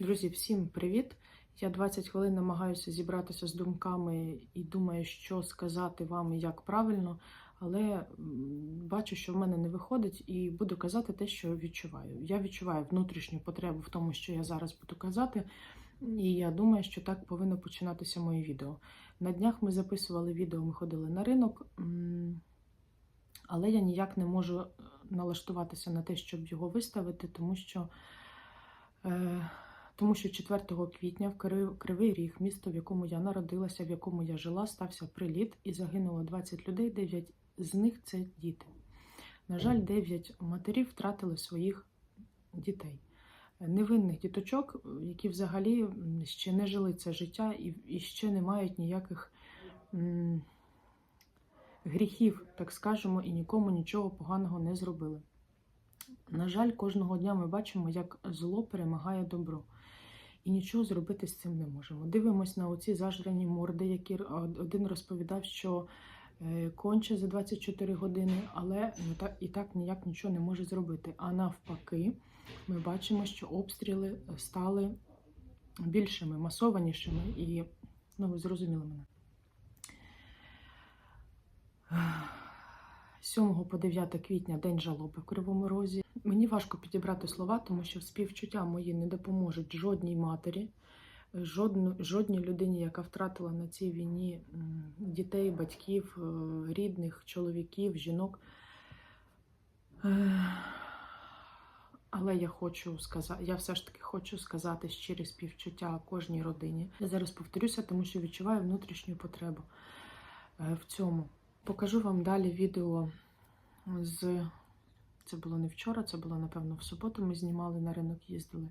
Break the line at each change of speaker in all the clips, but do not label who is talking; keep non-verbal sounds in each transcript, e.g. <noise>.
Друзі, всім привіт! Я 20 хвилин намагаюся зібратися з думками і думаю, що сказати вам і як правильно, але бачу, що в мене не виходить, і буду казати те, що відчуваю. Я відчуваю внутрішню потребу в тому, що я зараз буду казати, і я думаю, що так повинно починатися моє відео. На днях ми записували відео, ми ходили на ринок, але я ніяк не можу е, налаштуватися на те, щоб його виставити, тому що. Е, тому що 4 квітня в Кривий Ріг, місто, в якому я народилася, в якому я жила, стався приліт і загинуло 20 людей, 9 з них це діти. На жаль, 9 матерів втратили своїх дітей. Невинних діточок, які взагалі ще не жили це життя і, і ще не мають ніяких м, гріхів, так скажемо, і нікому нічого поганого не зробили. На жаль, кожного дня ми бачимо, як зло перемагає добро. І нічого зробити з цим не можемо. Дивимось на оці зажрані морди, які один розповідав, що е, конче за 24 години, але ну, і так ніяк нічого не може зробити. А навпаки, ми бачимо, що обстріли стали більшими, масованішими, і ну, ви зрозуміли мене. 7 по 9 квітня день жалоби в Кривому Розі. Мені важко підібрати слова, тому що співчуття мої не допоможуть жодній матері, жодну, жодній людині, яка втратила на цій війні дітей, батьків, е, рідних, чоловіків, жінок. Е, Але я хочу сказати, я все ж таки хочу сказати щирі співчуття кожній родині. Я зараз повторюся, тому що відчуваю внутрішню потребу е, в цьому. Покажу вам далі відео з. Це було не вчора, це було, напевно, в суботу. Ми знімали на ринок, їздили.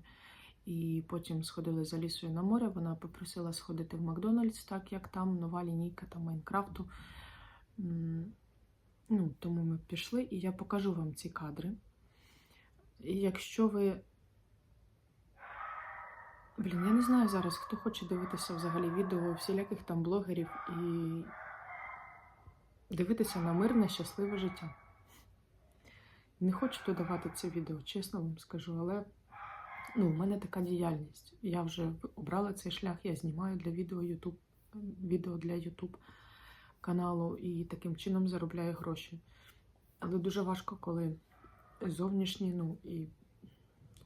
І потім сходили за лісою на море. Вона попросила сходити в Макдональдс, так як там нова лінійка там Майнкрафту. Ну, тому ми пішли, і я покажу вам ці кадри. І якщо ви. Блін, я не знаю зараз, хто хоче дивитися взагалі відео всіляких там блогерів і дивитися на мирне, щасливе життя. Не хочу додавати це відео, чесно вам скажу, але ну, в мене така діяльність. Я вже обрала цей шлях, я знімаю для відео YouTube, відео для YouTube каналу і таким чином заробляю гроші. Але дуже важко, коли зовнішні, ну і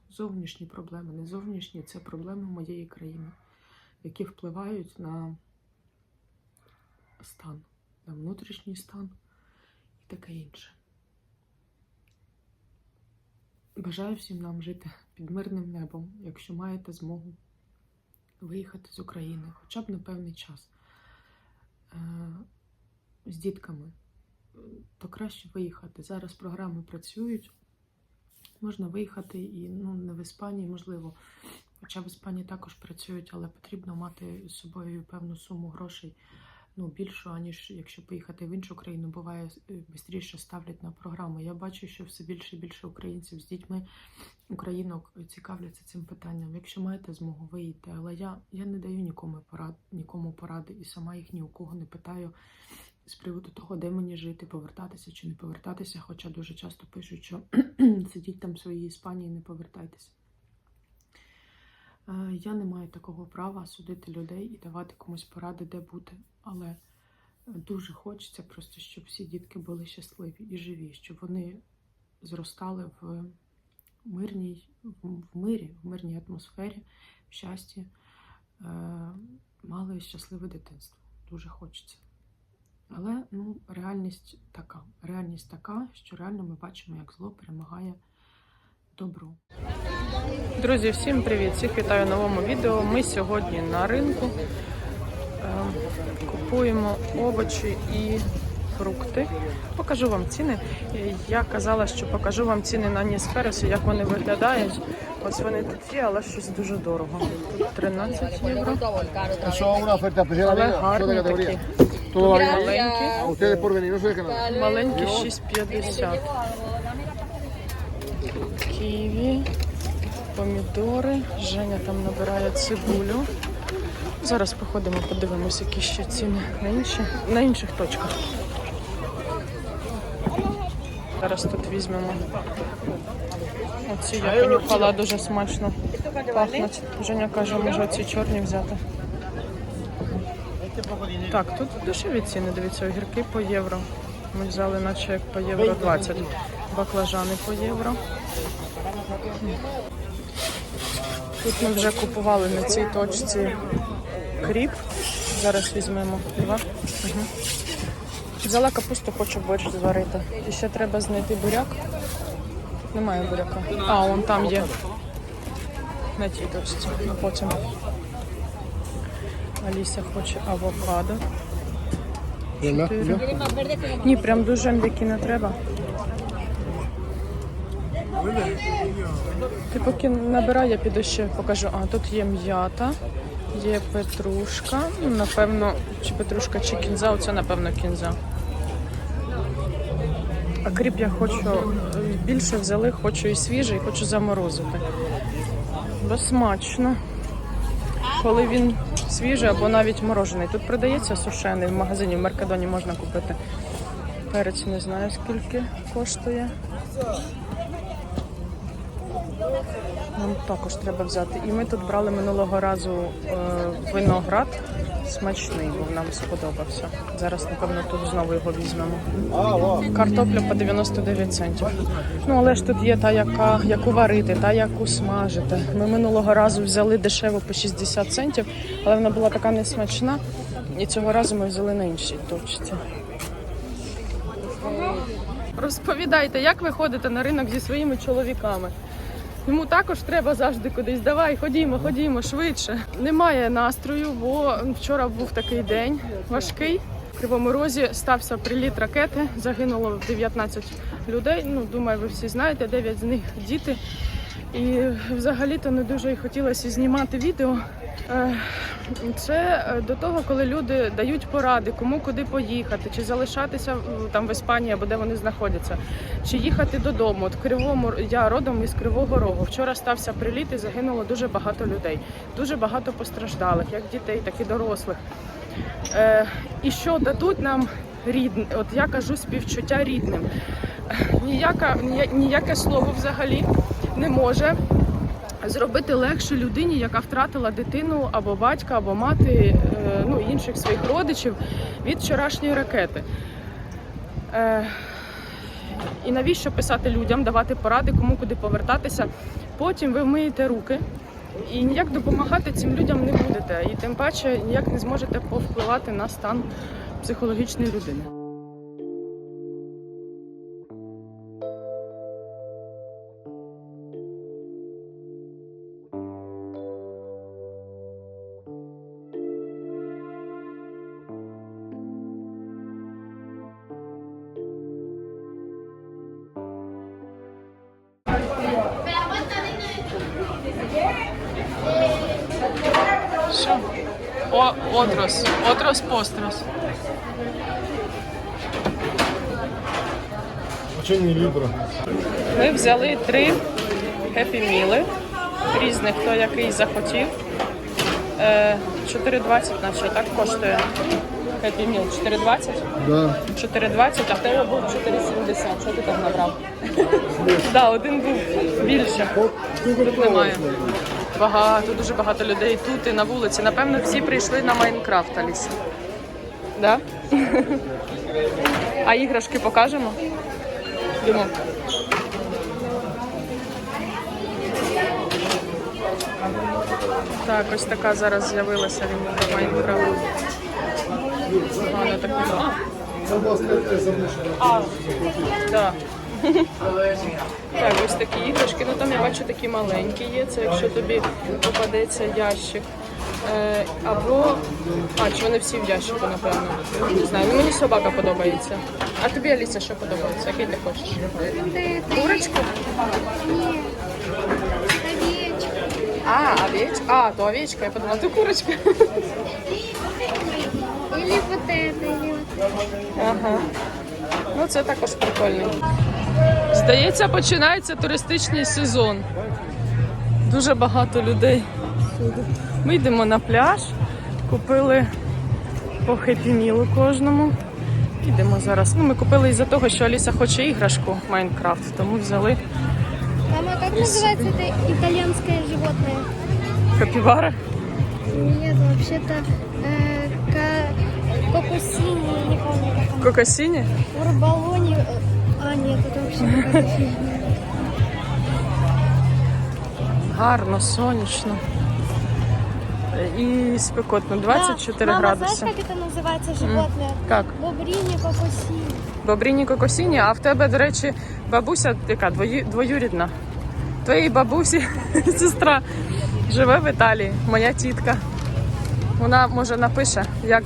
зовнішні проблеми, не зовнішні, це проблеми моєї країни, які впливають на стан, на внутрішній стан і таке інше. Бажаю всім нам жити під мирним небом, якщо маєте змогу виїхати з України хоча б на певний час е, з дітками, то краще виїхати. Зараз програми працюють. Можна виїхати і ну, не в Іспанії, можливо. Хоча в Іспанії також працюють, але потрібно мати з собою певну суму грошей ну, більшу, аніж якщо поїхати в іншу країну, буває швидше ставлять на програму. Я бачу, що все більше і більше українців з дітьми, українок цікавляться цим питанням. Якщо маєте змогу, виїдьте. Але я, я не даю нікому порад, нікому поради і сама їх ні у кого не питаю з приводу того, де мені жити, повертатися чи не повертатися. Хоча дуже часто пишуть, що <clears throat> сидіть там в своїй Іспанії, не повертайтеся. Е, Я не маю такого права судити людей і давати комусь поради, де бути. Але дуже хочеться просто, щоб всі дітки були щасливі і живі, щоб вони зростали в мирній, в в мирі, в мирній атмосфері, в щасті, е, мали щасливе дитинство. Дуже хочеться. Але ну, реальність така. Реальність така, що реально ми бачимо, як зло перемагає добро. Друзі, всім привіт! Всіх вітаю в новому відео. Ми сьогодні на ринку е, купуємо овочі і фрукти. Покажу вам ціни. Я казала, що покажу вам ціни на Нісфересу, як вони виглядають. Ось вони є, але щось дуже дорого. Тут 13 євро.
Todo va bien.
Маленькі.
Nada.
Маленькі 6,50. Ківі, помідори. Женя там набирає цибулю. Зараз походимо, подивимося, які ще ціни на, інші, на інших точках. Зараз тут візьмемо. Оці я понюхала дуже смачно.
Пахнуть. Женя каже, може ці чорні взяти. Так, тут дешеві ціни, дивіться, огірки по євро. Ми взяли наче як по євро 20. Баклажани по євро. Тут ми вже купували на цій точці кріп. Зараз візьмемо два. Угу. Взяла капусту, хочу борщ зварити. І ще треба знайти буряк. Немає буряка. А, он там є. На тій точці. Ну, потім. Аліся хоче авокадо. Ні, прям дуже м'які не треба. Ти поки набирай, я піду ще покажу. А, тут є м'ята, є петрушка. Ну, напевно, чи петрушка, чи кінза, оце, напевно, кінза. А кріп я хочу е, більше взяли, хочу і свіжий, хочу заморозити. Бо смачно. Коли він свіжий або навіть морожений. Тут продається сушений в магазині, в Меркадоні можна купити. Перець не знаю скільки коштує. Нам також треба взяти. І ми тут брали минулого разу е, виноград. Смачний був, нам сподобався. Зараз, напевно, тут знову його візьмемо. Картопля по 99 центів. Ну, але ж тут є та, яка, яку варити, та яку смажити. Ми минулого разу взяли дешево по 60 центів, але вона була така несмачна. І цього разу ми взяли на іншій точці. Розповідайте, як ви ходите на ринок зі своїми чоловіками? Йому також треба завжди кудись. Давай, ходімо, ходімо швидше. Немає настрою, бо вчора був такий день важкий. В Кривому Розі стався приліт ракети. Загинуло 19 людей. Ну, думаю, ви всі знаєте, 9 з них діти. І взагалі-то не дуже і хотілося знімати відео. Е, Це е, до того, коли люди дають поради, кому куди поїхати, чи залишатися там в Іспанії або де вони знаходяться, чи їхати додому. От Кривому я родом із Кривого Рогу. Вчора стався приліт і загинуло дуже багато людей, дуже багато постраждалих, як дітей, так і дорослих. Е, і що дадуть нам рідні? От я кажу співчуття рідним. Ніяка, нія- ніяке слово взагалі не може зробити легше людині, яка втратила дитину або батька, або мати, е, ну інших своїх родичів від вчорашньої ракети. Е, І навіщо писати людям, давати поради, кому куди повертатися? Потім ви вмиєте руки. І ніяк допомагати цим людям не будете, і тим паче ніяк не зможете повпливати на стан психологічної людини. Що? О, отрос. Отрос построс.
Чені лібро.
Ми взяли три хеппі міли різних, хто який захотів. Е, 4,20 наче так коштує. Хеппі міл 4,20?
Да.
4,20, а в тебе був 4,70. Що ти там набрав? <laughs> Так, один був більше. Тут немає. Багато, дуже багато людей тут і на вулиці. Напевно, всі прийшли на Майнкрафт, Аліса. Да? А іграшки покажемо? Йдемо. Так, ось така зараз з'явилася він Майнкрафт. Погано так а, так. Так, ось такі іграшки. Ну там я бачу такі маленькі є. Це якщо тобі попадеться ящик. Е, або. А, чи вони всі в ящику, напевно. Не знаю. Ну мені собака подобається. А тобі Аліса, що подобається? Який ти хочеш? Курочку?
Ні.
А, овечка. А, то овечка, я подумала, ти курочка.
Или вот это,
Ага. Ну, це також прикольно. Здається, починається туристичний сезон. Дуже багато людей. Ми йдемо на пляж, купили по хеппі-мілу кожному. Йдемо зараз. Ну, ми купили із-за того, що Аліса хоче іграшку Майнкрафт, тому взяли.
Мама, как называется это итальянское животное? животное.
Капібара.
Нет, вообще-то э, ка- кокусини, я не помню, как он.
Кокосіні?
Урбалони. э, А, нет, это вообще какая-то фигня.
Гарно, сонячно. І спекотно, 24
Да, мама,
градуси.
знаешь, как это называется животное?
Як?
Бобрини, кокусини.
Бобріні кокосіні, а в тебе, до речі, бабуся яка двою, двоюрідна. Твоїй бабусі <laughs> сестра живе в Італії, моя тітка. Вона може напише, як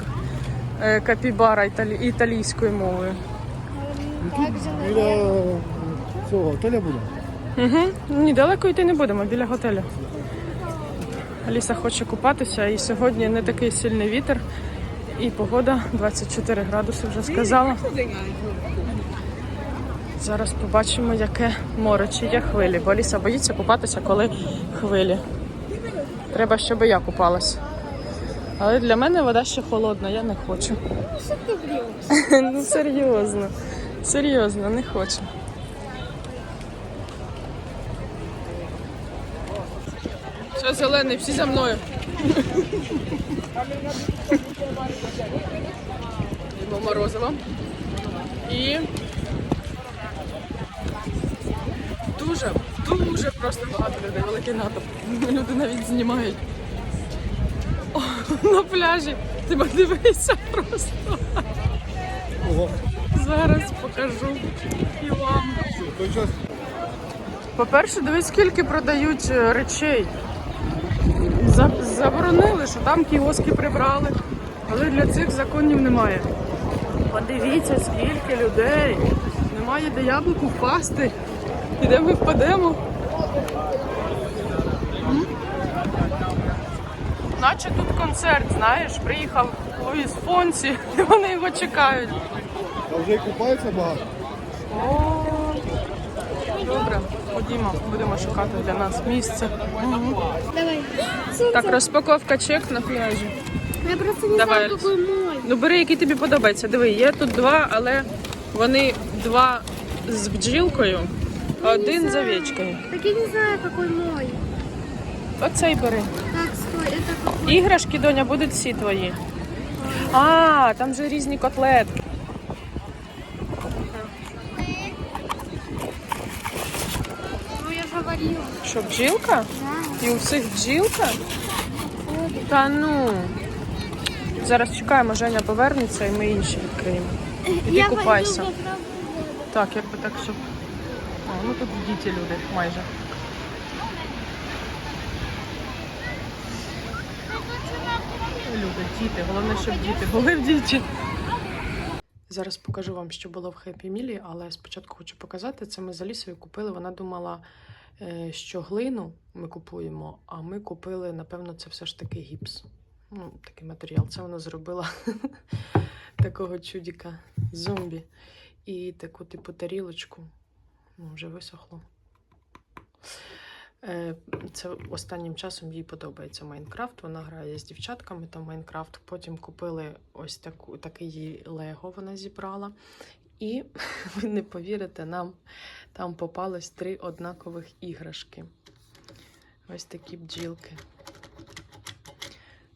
е, капібара італі... італійською мовою.
Біля цього готеля буде.
Угу. Недалеко йти не будемо, біля готелю. Аліса хоче купатися, і сьогодні не такий сильний вітер, і погода 24 градуси вже сказала. Зараз побачимо, яке море, чи є хвилі. Бо Аліса боїться купатися, коли хвилі. Треба, щоб я купалась. Але для мене вода ще холодна, я не хочу. <laughs> Ну серйозно. Серйозно, не хочу. Все, зелений, всі за мною. Морозиво. І дуже, дуже просто багато людей, великий натовп. Люди навіть знімають. О, на пляжі. Ти подивися просто.
Ого.
Зараз покажу і вам. По-перше, дивись, скільки продають е, речей. Заборонили, що там кіоски прибрали, але для цих законів немає. Подивіться, скільки людей. Немає де яблуку впасти. І де ми впадемо. Наче тут концерт, знаєш, приїхав Луїс Фонсі, <laughs> і вони його чекають.
А вже й купаються багато.
Добре, ходімо, будемо шукати для нас місце.
Давай.
Так, розпаковка чек на пляжі.
Я просто не
Давай,
знаю, какой мой.
Ну бери, який тобі подобається. Диви, є тут два, але вони два з бджілкою, а один з овечкою.
Так я не знаю, какой мой.
Оцей бери.
Так, стой, это какой?
Іграшки, доня, будуть всі твої. А, там же різні котлетки.
Ну, я же говорила.
Що, бджілка? І у всіх бджілка? Та ну. Зараз чекаємо, Женя повернеться і ми інші відкриємо. Іди
я
купайся. Так, якби так, щоб. А, ну тут діти люди майже. Люди, діти. Головне, щоб діти були в діті. Зараз покажу вам, що було в Хеппі Мілі, але спочатку хочу показати. Це ми з Алісою купили. Вона думала, що глину ми купуємо, а ми купили, напевно, це все ж таки гіпс. Ну, такий матеріал. Це вона зробила <laughs> такого чудіка зомбі. І таку типу тарілочку. Ну, вже висохло. Е, Це останнім часом їй подобається Майнкрафт. Вона грає з дівчатками там Майнкрафт. Потім купили ось таку, такий їй Лего вона зібрала. І <laughs> ви не повірите, нам там попалось три однакових іграшки. Ось такі бджілки.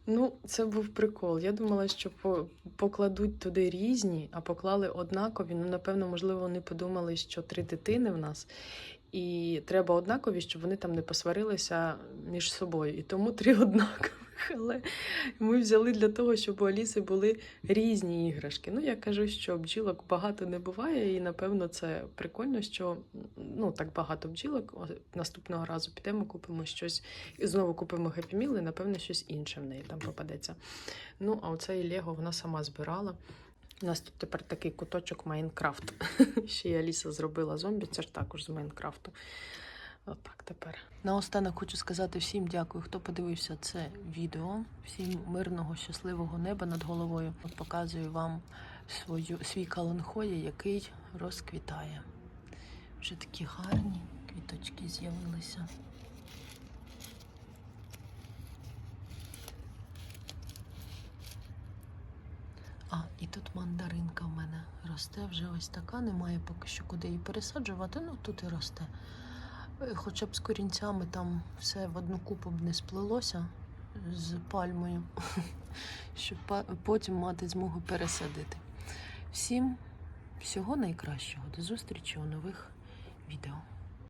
Ну, це був прикол. Я думала, що покладуть туди різні, а поклали однакові. Ну, напевно, можливо, вони подумали, що три дитини в нас, і треба однакові, щоб вони там не посварилися між собою. І тому три <laughs> однакових. Але ми взяли для того, щоб у Аліси були різні іграшки. Ну, я кажу, що бджілок багато не буває, і напевно це прикольно, що ну так багато бджілок. Наступного разу підемо, купимо щось і знову купимо Meal, і напевно щось інше в неї там попадеться. Ну, а оцей Лего вона сама збирала. У нас тут тепер такий куточок Майнкрафт. <laughs> Ще й Аліса зробила зомбі, це ж також з Майнкрафту. Отак тепер. Наостанок хочу сказати всім дякую, хто подивився це відео. Всім мирного, щасливого неба над головою. От показую вам свою, свій каланхої, який розквітає. Вже такі гарні квіточки з'явилися. А, і тут мандаринка в мене росте вже ось така, немає поки що куди її пересаджувати, ну тут і росте.
Е, Хоча б з корінцями там все в одну купу б не сплелося з пальмою, <laughs> щоб потім мати змогу пересадити. Всім всього найкращого. До зустрічі у нових відео.